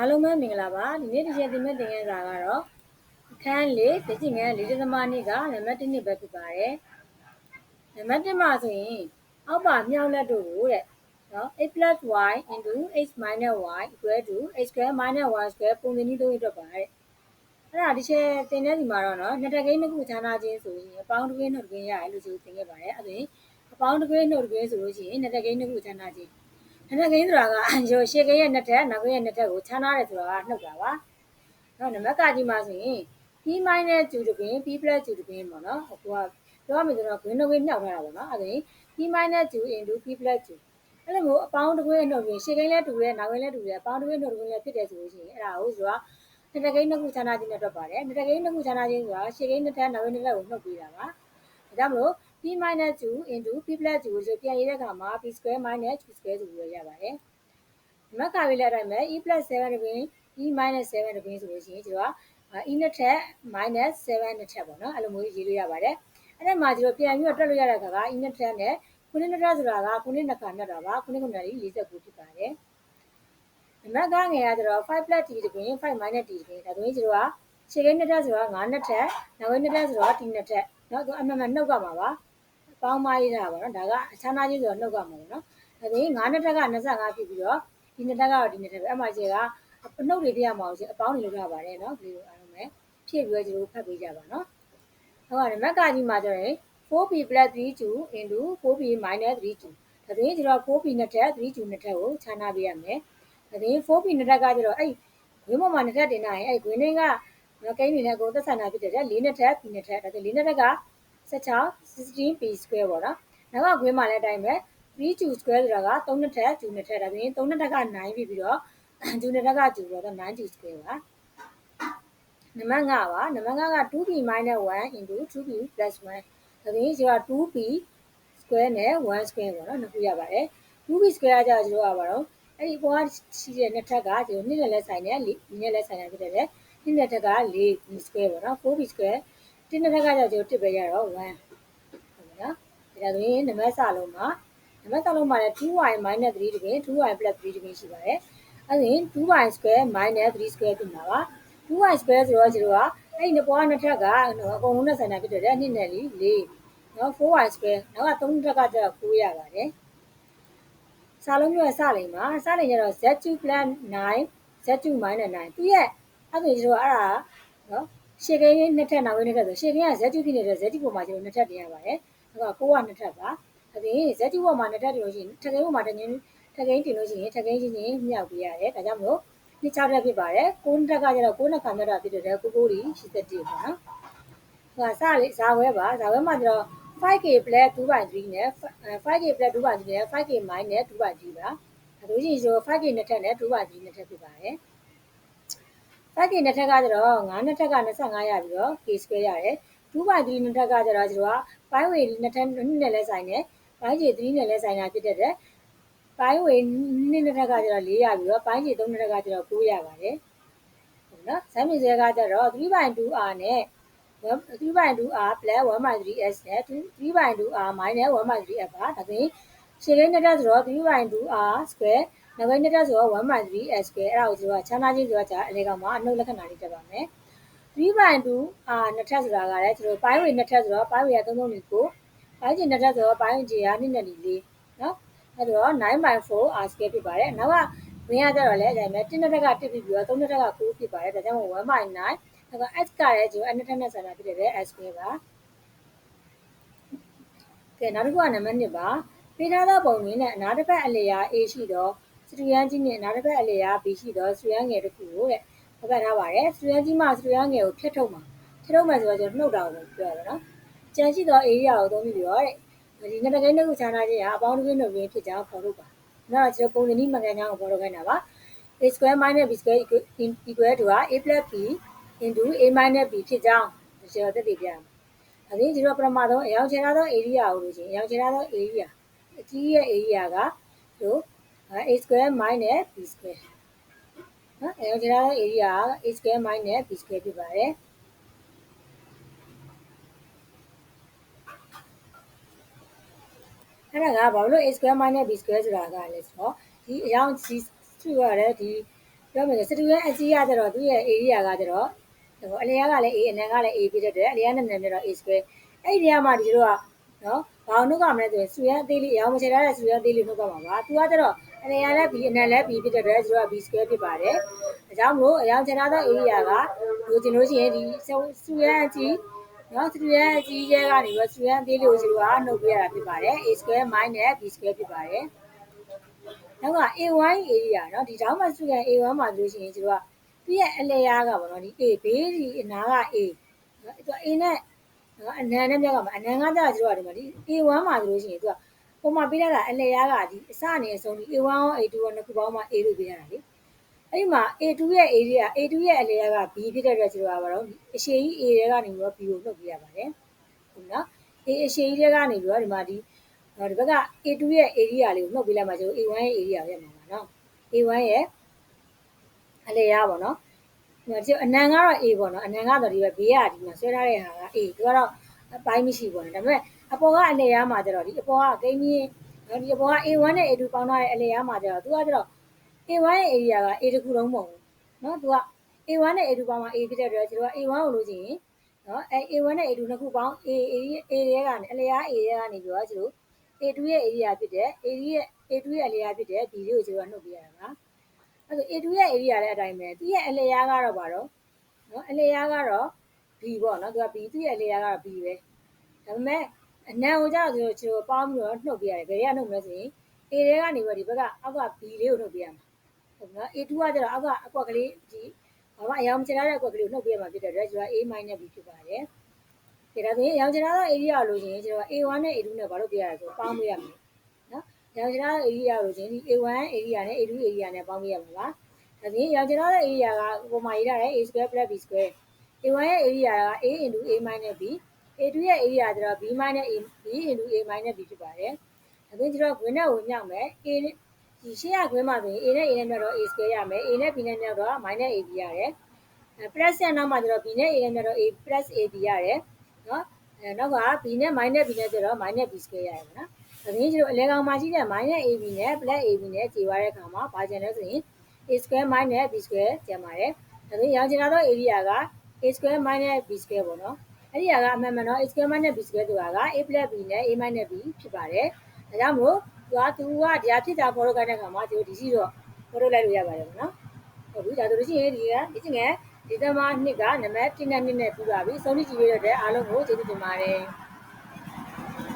အားလုံးပဲမင်္ဂလာပါဒီနေ့ဒီရက်ဒီမဲ့တင်ရတာကတော့အခန်းလေးတကြည့်ငန်းလေးတသမနေ့ကနံပါတ်1နှစ်ပဲဖြစ်ပါတယ်နံပါတ်1မှာဆိုရင်အောက်ပါမြောက်လက်တို့ကိုတဲ့နော် x y into x y equal to x square minus y square ပုံစံနည်းသုံးအတွက်ပါတဲ့အဲ့ဒါဒီချက်တင်တဲ့ဒီမှာတော့နော်နှစ်တကိန်းတစ်ခုခြားနာခြင်းဆိုရင်အပေါင်းတစ်ကိန်းနှုတ်တစ်ကိန်းရတယ်လို့ဆိုသင်ခဲ့ပါတယ်အဲ့ဒါရင်အပေါင်းတစ်ကိန်းနှုတ်တစ်ကိန်းဆိုလို့ရှိရင်နှစ်တကိန်းတစ်ခုခြားနာခြင်း နှစ်ကိန်းဆိုတာကရောရှေ့ကိန်းရဲ့နှစ်ထက်နောက်ကိန်းရဲ့နှစ်ထက်ကိုခြားနာတယ်ဆိုတာကနှုတ်တာပါနော်နံပါတ်ကကြီးမှာဆိုရင် p နဲ့2တပင် p 2တပင်ပေါ့နော်ဟိုကပြောရမယ်ဆိုတော့ green နှုတ်ကြီးမြောက်ထားတာပေါ့နော်အဲ့ဒါရင် p 2 into p 2အဲ့လိုမျိုးအပေါင်းတစ်ခွဲနှုတ်ပြီးရှေ့ကိန်းလည်းတူတယ်နောက်ကိန်းလည်းတူတယ်အပေါင်းတစ်ခွဲနှုတ်တစ်ခွဲလည်းဖြစ်တယ်ဆိုလို့ရှိရင်အဲ့ဒါကိုဆိုတာနှစ်တကိန်းနှစ်ခုခြားနာခြင်းနဲ့တွက်ပါတယ်နှစ်တကိန်းနှစ်ခုခြားနာခြင်းဆိုတာရှေ့ကိန်းတစ်ထက်နောက်ကိန်းတစ်ထက်ကိုနှုတ်ပေးတာပါဒါကြောင့်မလို့ p 2 into p 2ကိုဆိုပြန်ရေးတဲ့အခါမှာ p square minus 2 square ဆိုပြီးရပါတယ်ဒီမှာကာပြီးလက်တိုင်းမှာ e 7တပင် e 7တပင်ဆိုလို့ရှိရင်ကျွန်တော်က e နှစ်ထက် minus 7နှစ်ထက်ပေါ့နော်အဲ့လိုမျိုးရေးလို့ရပါတယ်အဲ့ဒါမှကျွန်တော်ပြန်ပြီးတော့တွက်လို့ရတဲ့အခါက e နှစ်ထက်နဲ့ခုနှစ်နှစ်ထက်ဆိုတာကခုနှစ်နှစ်ခါမြတ်တာပါခုနှစ်ခုနှစ်လေး49ဖြစ်ပါတယ်နံပါတ်ကငယ်ကကျတော့5 plus t တပင်5 minus t တပင်ဒါဆိုရင်ကျွန်တော်ကခြေကိန်းနှစ်ထက်ဆိုတာ9နှစ်ထက်နောက်ကိန်းနှစ်ထက်ဆိုတော့ t နှစ်ထက်เนาะသူအမှန်မှန်နှုတ်ကမှာပါ ပေါင်းမရေးတာပါနော်ဒါကအခြားနာချင်းဆိုတော့နှုတ်ကမှာပေါ့နော်အဲဒီ9နှစ်ထက်က25ဖြစ်ပြီးတော့ဒီနှစ်တက်ကတော့ဒီနှစ်ထက်ပဲအမှချေကနှုတ်တွေပြရမှာဆိုအပေါင်းတွေလုပ်ရပါတယ်နော်ဒီလိုအားလုံးပဲဖြည့်ပြီးတော့ကျွန်တော်ဖတ်ပေးကြပါနော်ဟုတ်ပါတယ်မက်ကကြီးမှာကျတော့ 4p plus 32 into 4p minus 32ဒါဆိုရင်ကျွန်တော် 4p နှစ်ထက်32နှစ်ထက်ကိုခြားနာပေးရမယ်ဒါဆိုရင် 4p နှစ်ထက်ကကျတော့အဲ့ဝင်းပေါ်မှာနှစ်ထက်တင်လာရင်အဲ့ဝင်းရင်းကနော်ကိန်းနေနဲ့ကိုသက်ဆိုင်တာဖြစ်တယ်လေနှစ်ထက် p နှစ်ထက်ဒါဆိုလေနှစ်ထက်က 16 16p square ပေါ့နော်နောက်ကဂွင်းမှာလည်းအတိုင်းပဲ3 2 square ဆိုတာက3နှစ်ထက်2နှစ်ထက်ဒါဆိုရင်3နှစ်ထက်က9ပြီပြီးတော့2နှစ်ထက်က2တော့9 2 square ပါနံပါတ်5ပါနံပါတ်5က 2p 1 into 2p 1ဒါဆိုရင်ဒီက 2p square နဲ့1 square ပေါ့နော်နှစ်ခုရပါတယ် 2p square ကကြာကျွန်တော်ကပါတော့အဲ့ဒီပေါ်ကရှိတဲ့နှစ်ထက်ကကျွန်တော်နှစ်နဲ့လဲဆိုင်တယ်၄နဲ့လဲဆိုင်တာဖြစ်တယ်လေနှစ်နဲ့ထက်က4 square ပေါ့နော် 4p square တစ်နှစ်ထက်ကကြာကျွန်တော်တစ်ပဲရတော့1ဟုတ်ပြီနော်ဒါဆိုရင်နံပါတ်စလုံးမှာနံပါတ်စလုံးမှာလည်း 2y - 3တကယ် 2y 3တကယ်ရှိပါတယ်အဲ့ဒါရင် 2y square minus 3 square ဖြစ်မှာပါ 2y square ဆိုတော့ကျွန်တော်ကအဲ့ဒီနှစ်ပွားနှစ်ထက်ကအကုန်လုံးနဲ့ဆိုင်တာဖြစ်တယ်နှစ်နဲ့လေး4နော် 4y square နောက်က3ထက်ကကျတော့9ရပါတယ်စာလုံးမျိုးစလိမ်မှာစလိမ်ကျတော့ z2 9 z2 9သူရဲ့အဲ့ဒါကျွန်တော်အဲ့ဒါနော် ရှေ့ကိန်းနှစ်ထက်နောက်ကိန်းနှစ်ထက်ဆိုရှေ့ကိန်းက z2 ဖြစ်နေတဲ့ z2 ပုံမှာကျွန်တော်နှစ်ထက်တင်ရပါတယ်နောက်က9ကနှစ်ထက်ပါအဲ့ဒီ z2 ပုံမှာနှစ်ထက်တင်လို့ရှိရင်ထက်ကိန်းပုံမှာတကင်းထက်ကိန်းတင်လို့ရှိရင်ထက်ကိန်းချင်းချင်းမြောက်ပေးရတယ်ဒါကြောင့်မလို့နှစ်6တက်ဖြစ်ပါတယ်9တက်ကကျတော့9နှစ်ခါမြတ်တာဖြစ်တဲ့ကိုကိုရီ81ပေါ့နော်ဟိုကစလေးဇာဝဲပါဇာဝဲမှာကျတော့ 5k plus 2/3နဲ့ 5k plus 2/3နဲ့ 5k minus 2/3ပါအဲလိုရှိရင် 5k နှစ်ထက်နဲ့2/3နှစ်ထက်ဖြစ်ပါတယ် 5k နှစ်ထက်ကကျတော့9နှစ်ထက်က25ရပြီးတော့ k square ရတယ်2/3နှစ်ထက်ကကျတော့ကျွန်တော်က pi weight နှစ်ထက်နှစ်နဲ့လဲဆိုင်တယ် pi j 3နဲ့လဲဆိုင်တာဖြစ်တဲ့ပိုင်းဝေနှစ်နှစ်ထက်ကကျတော့4ရပြီးတော့ပိုင်းကြီး3နှစ်ထက်ကကျတော့9ရပါတယ်ဟုတ်နော်ဇမ်းမြေစဲကကျတော့ 3/2r နဲ့ 3/2r 1/3s နဲ့ 3/2r 1/3f ပါဒါပြင်ရှေ့ကိန်းနှစ်ထက်ဆိုတော့ 3/2r square နောက်ကိန်းနှစ်ထက်ဆိုတော့ 1/3s square အဲ့ဒါကိုကျွန်တော်ချမ်းသာချင်းဆိုတာကြာအလေကောင်မှာအနှုတ်လက္ခဏာလေးတက်ပါမယ် 3/2r နှစ်ထက်ဆိုတာကလည်းကျွန်တော်ပိုင်းဝေနှစ်ထက်ဆိုတော့ပိုင်းဝေက3 3လေးကိုပိုင်းကြီးနှစ်ထက်ဆိုတော့ပိုင်းကြီးက2နဲ့4နော်အဲ့တော့9/4 r square ဖြစ်ပါတယ်နောက်ကဝင်ရကြတော့လည်းအတိုင်းပဲ1နှစ်ထက်က1ဖြစ်ပြီးတော့3နှစ်ထက်က9ဖြစ်ပါတယ်ဒါကြောင့်1/9နောက်က x ကလည်းကျွန်တော်အနှစ်ထက်နဲ့ဆန္ဒဖြစ်တဲ့ s square ပါကဲနောက်တစ်ခုကနံပါတ်1ပါပေးထားသောပုံတွင်နဲ့အနားတစ်ဖက်အလျာ a ရှိသော စတူရန်ကြီးနဲ့အနားတစ်ဖက်အလျာ b ရှိသောစတူရန်ငယ်တစ်ခုကိုတဲ့ဖတ်ထားပါတယ်စတူရန်ကြီးမှစတူရန်ငယ်ကိုဖြတ်ထုတ်မှာဖြတ်ထုတ်မှာဆိုတော့ကျွန်တော်နှုတ်တာကိုပြောရပါတော့ကြံရှိသော area ကိုသုံးပြီးတော့တဲ့ဒီနှစ်တကိန်းတစ်ခုခြားနာခြင်းဟာအပေါင်းတစ်ကိန်းတစ်ကိန်းဖြစ်ကြောင်းဖော်ထုတ်ပါ။နောက်ကျွန်တော်ပုံစံနည်းမှန်ကန်ကြောင်းကိုဖော်ထုတ်ခိုင်းတာပါ။ a square minus b square equal to a plus b into a minus b ဖြစ်ကြောင်းကျွန်တော်သက်သေပြရမှာ။အဲဒီကျွန်တော်ပထမဆုံးအရောင်ချင်ထားသော area ကိုလို့ချင်းအရောင်ချင်ထားသော area အကြီးရဲ့ area ကတို့ a square minus b square နော်အရောင်ချင်ထားသော area က a square minus b square ဖြစ်ပါတယ်။အဲ့ဒါကဘာလို့ a square minus b square ဆိုတာကလဲဆိုတော့ဒီအရောင်ဒီသူရတဲ့ဒီပြောမယ်ဆိုစတူရဲ့အကြီးရကြတော့သူ့ရဲ့ area ကကြတော့ဟိုအလျားကလည်း a အနံကလည်း a ဖြစ်တဲ့အတွက်အလျားနဲ့နံပြတော့ a square အဲ့ဒီနေရာမှာဒီလိုကနော်ဘာအောင်နှုတ်ကမလဲဆိုရင်စူရန်အသေးလေးရောင်မချထားတဲ့စူရန်အသေးလေးနှုတ်ကမှာပါသူကကြတော့ အနေရလည်း B အနေလည်း B ဖြစ်တဲ့အတွက်0က B square ဖြစ်ပါတယ်။အကြောင်းမို့အရောင်ခြံထားသော area ကလိုချင်လို့ရှိရင်ဒီစူရန်အကြီးနော်စူရန်အကြီးရဲကနေပြီးစူရန်သေးလို့ဆိုတော့နှုတ်ပြရတာဖြစ်ပါတယ်။ A square minus B square ဖြစ်ပါတယ်။နောက်က A1 area နော်ဒီတောင်းမှာစူရန် A1 မှာလို့ရှိရင်ကျတော့သူ့ရဲ့အလဲရကပေါ့နော်ဒီ A ဘေးဒီအနာက A နော်သူက A နဲ့နော်အနံနဲ့မြက်ကမှာအနံကကြာကျတော့ဒီမှာဒီ A1 မှာဆိုလို့ရှိရင်သူက ပုံမှာပေးထားတာအလဲရကဒီအစအနေအဆုံးဒီ A1 ရော A2 ရောနှစ်ခုပေါင်းမှ A လို့ပေးထားတာလေအဲ့ဒီမှာ A2 ရဲ့ area A2 ရဲ့အလဲရက B ဖြစ်တဲ့အတွက်ကျတော့ပါတော့အရှည်ကြီး A တွေကနေပြီးတော့ B ကိုနှုတ်ပြရပါတယ်ဟုတ်နော် A အရှည်ကြီးတွေကနေပြီးတော့ဒီမှာဒီဒီဘက်က A2 ရဲ့ area လေးကိုနှုတ်ပြလိုက်မှကျတော့ A1 ရဲ့ area ကိုရမှာပါနော် A1 ရဲ့အလဲရပါတော့ဒီမှာကျအနံကတော့ A ပေါ့နော်အနံကတော့ဒီဘက်ဘေးကဒီမှာဆွဲထားတဲ့ဟာက A သူကတော့အပိုင်းမရှိပေါ့နော်ဒါပေမဲ့ အပေါ်ကအလဲရမှာကျတော့ဒီအပေါ်ကဂိမ်းကြီးနော်ဒီအပေါ်က A1 နဲ့ A2 ပေါင်းထားတဲ့အလဲရမှာကျတော့သူကကျတော့ A1 ရဲ့ area က A တခုလုံးမဟုတ်ဘူးနော်သူက A1 နဲ့ A2 ပေါင်းမှာ A ဖြစ်တဲ့အတွက်ကျတော့ A1 ကိုလို့ချင်ရင်နော်အဲ A1 နဲ့ A2 နှစ်ခုပေါင်း A A A ရဲ့ကနေအလျား A ရဲ့ကနေပြီးတော့ကျတော့ A2 ရဲ့ area ဖြစ်တဲ့ A ရဲ့ A2 ရဲ့အလျားဖြစ်တဲ့ B လေးကိုကျတော့နှုတ်ပြရတာပါအဲဆို A2 ရဲ့ area လည်းအတိုင်းပဲသူရဲ့အလျားကတော့ပါတော့နော်အလျားကတော့ B ပေါ့နော်သူက B သူ့ရဲ့အလျားကတော့ B ပဲဒါပေမဲ့ အနံကိုကျတော့ကျတော့ကျတော့ပေါင်းပြီးတော့နှုတ်ပြရတယ်ဘယ်တွေကနှုတ်မလဲဆိုရင် A တွေကနေပြီးတော့ဒီဘက်ကအောက်က B လေးကိုနှုတ်ပြရမှာဟုတ်နော် A2 ကကျတော့အောက်ကအကွက်ကလေးဒီဘာမှအရောင်ချထားတဲ့အကွက်ကလေးကိုနှုတ်ပြရမှာဖြစ်တဲ့အတွက်ကျတော့ A- B ဖြစ်ပါတယ်။ဒါဆိုရင်ရောင်ချထားသော area ကိုလို့ရှိရင်ကျတော့ A1 နဲ့ A2 နဲ့ဘာလို့ပြရလဲဆိုတော့ပေါင်းပြရမယ်။နော်။ရောင်ချထားသော area ကိုလို့ရှိရင်ဒီ A1 area နဲ့ A2 area နဲ့ပေါင်းပြရမှာပါ။ဒါဆိုရင်ရောင်ချထားသော area ကဟိုမှာရေးထားတယ် A square plus B square ။ A1 ရဲ့ area က A into A minus B A2 ရဲ့ area ကျတော့ B minus A B into A minus B ဖြစ်ပါတယ်။ဒါဆိုရင်ကျတော့ဝင်နဲ့ဝင်မြောက်မယ် A ဒီရှေ့ရခွဲမှာဆိုရင် A နဲ့ A နဲ့မြောက်တော့ A square ရမယ် A နဲ့ B နဲ့မြောက်တော့ minus AB ရတယ်အဲ plus ရနောက်မှာကျတော့ B နဲ့ A နဲ့မြောက်တော့ A plus AB ရတယ်နော်အဲနောက်က B နဲ့ minus B နဲ့ကျတော့ minus B square ရတယ်ပေါ့နော်ဒါပြင်ကျတော့အလဲကောင်မှာရှိတဲ့ minus AB နဲ့ plus AB နဲ့ခြေသွားတဲ့အခါမှာဘာကျန်လဲဆိုရင် A square minus B square ကျန်ပါတယ်ဒါပြင်ရောင်ချင်တာတော့ area က A square minus B square ပေါ့နော် အဲ့ဒီဟာကအမှန်မှန်တော့ A square minus B square ဆိုတာက A plus B နဲ့ A minus B ဖြစ်ပါတယ်ဒါကြောင့်မို့သူကသူကဒီဟာဖြစ်တာဖော်ထုတ်ခိုင်းတဲ့အခါမှာဒီဒီရှိတော့ဖော်ထုတ်လိုက်လို့ရပါတယ်ပေါ့နော်ဟုတ်ပြီဒါဆိုလို့ရှိရင်ဒီကဒီချင်းငယ်ဒီသမားနှစ်ကနံပါတ်1နဲ့2နဲ့ပြပါပြီဆုံးဖြတ်ကြည့်ရတဲ့အတွက်အားလုံးကိုကျေးဇူးတင်ပါတယ်